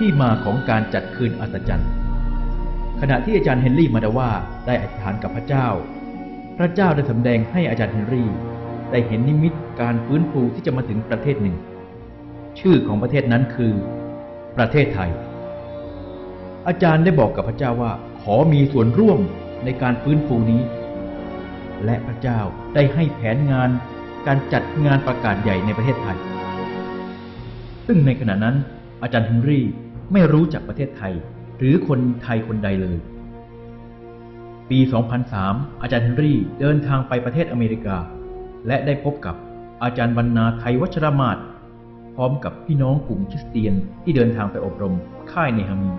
ที่มาของการจัดคืนอัศจรรย์ ขณะที่อาจารย์เฮนรี่มาดาว่าได้อธิษฐานกับพระเจ้า พระเจ้าได้สำแดงให้อาจารย์เฮนรี่ได้เห็นนิมิตการฟื้นฟูที่จะมาถึงประเทศหนึ่ง ชื่อของประเทศนั้นคือ ประเทศไทย อาจารย์ได้บอกกับพระเจ้าว่าขอมีส่วนร่วมในการฟื้นฟูนี้ และพระเจ้าได้ให้แผนงานการจัดงานประกาศใหญ่ในประเทศไทย ซึ่งในขณะนั้นอาจารย์เฮนรี่ ไม่รู้จักประเทศไทย หรือคนไทยคนใดเลย ปี 2003 อาจารย์เฮนรี่เดินทางไปประเทศอเมริกา และได้พบกับอาจารย์บรรณาไทยวัชรมาศพร้อมกับพี่น้องกลุ่มคริสเตียนที่เดินทางไปอบรมค่ายในฮามี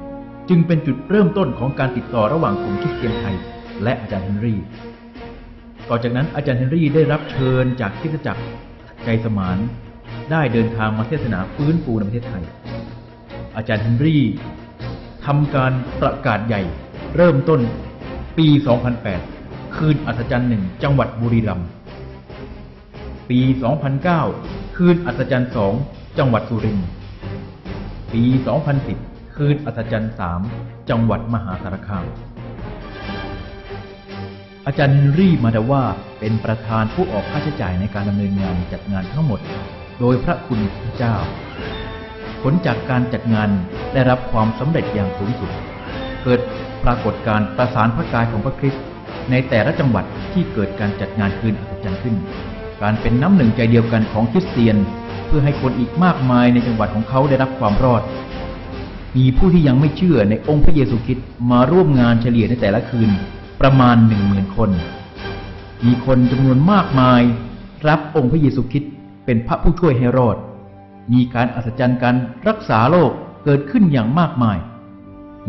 จึงเป็นจุดเริ่มต้นของการติดต่อระหว่างกลุ่มคริสเตียนไทย และอาจารย์เฮนรี่ต่อจากนั้นอาจารย์เฮนรี่ได้รับเชิญจากคริสตจักรใจสมานได้เดินทางมาเทศนาฟื้นฟูในประเทศไทย อาจารย์เฮนรี่ทำการประกาศใหญ่ เริ่มต้นปี 2008 คืนอัศจรรย์หนึ่งจังหวัดบุรีรัมย์ ปี 2009 คืนอัศจรรย์สองจังหวัดสุรินทร์ ปี 2010 คืนอัศจรรย์สามจังหวัดมหาสารคาม อาจารย์เฮนรี่มาดาว่าเป็นประธานผู้ออกค่าใช้จ่ายในการดำเนินงานจัดงานทั้งหมด โดยพระคุณพระเจ้า ผลจากการจัดงานได้รับความสำเร็จอย่างสูงสุด เกิดปรากฏการ์ประสานพระกายของพระคริสต์ในแต่ละจังหวัดที่เกิดการจัดงานคืนอัศจรรย์ขึ้น การเป็นน้ำหนึ่งใจเดียวกันของคริสเตียน เพื่อให้คนอีกมากมายในจังหวัดของเขาได้รับความรอด มีผู้ที่ยังไม่เชื่อในองค์พระเยซูคริสต์มาร่วมงานเฉลี่ยในแต่ละคืนประมาณหนึ่งหมื่นคน มีคนจำนวนมากมาย รับองค์พระเยซูคริสต์เป็นพระผู้ช่วยให้รอด มีการอัศจรรย์การรักษาโรคเกิดขึ้นอย่างมากมาย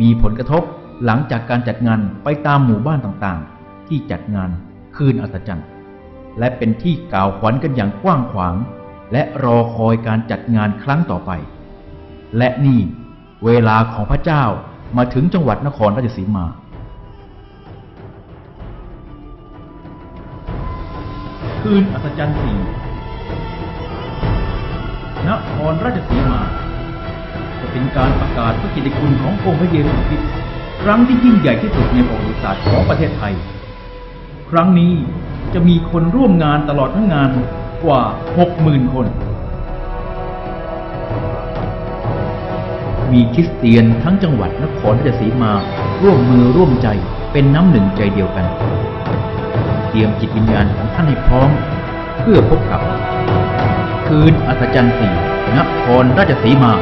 มีผลกระทบหลังจากการจัดงานไปตามหมู่บ้านต่างๆ ที่จัดงานคืนอัศจรรย์ และเป็นที่กล่าวขวัญกันอย่างกว้างขวาง และรอคอยการจัดงานครั้งต่อไป และนี่เวลาของพระเจ้ามาถึงจังหวัดนครราชสีมาคืนอัศจรรย์สี่ รราชสีมา จะเป็นการประกาศพระกิตติคุณขององค์พระเยซูคริสต์ครั้งที่ยิ่งใหญ่ที่สุดในประวัติศาสตร์ของประเทศไทย ครั้งนี้จะมีคนร่วมงานตลอดทั้งงานกว่า 60,000 คน มีคริสเตียนทั้งจังหวัดนครราชสีมา ร่วมมือร่วมใจเป็นน้ำหนึ่งใจเดียวกัน เตรียมจิตวิญญาณของท่านให้พร้อม เพื่อพบกับ คืนอัศจรรย์สี่ นครราชสีมา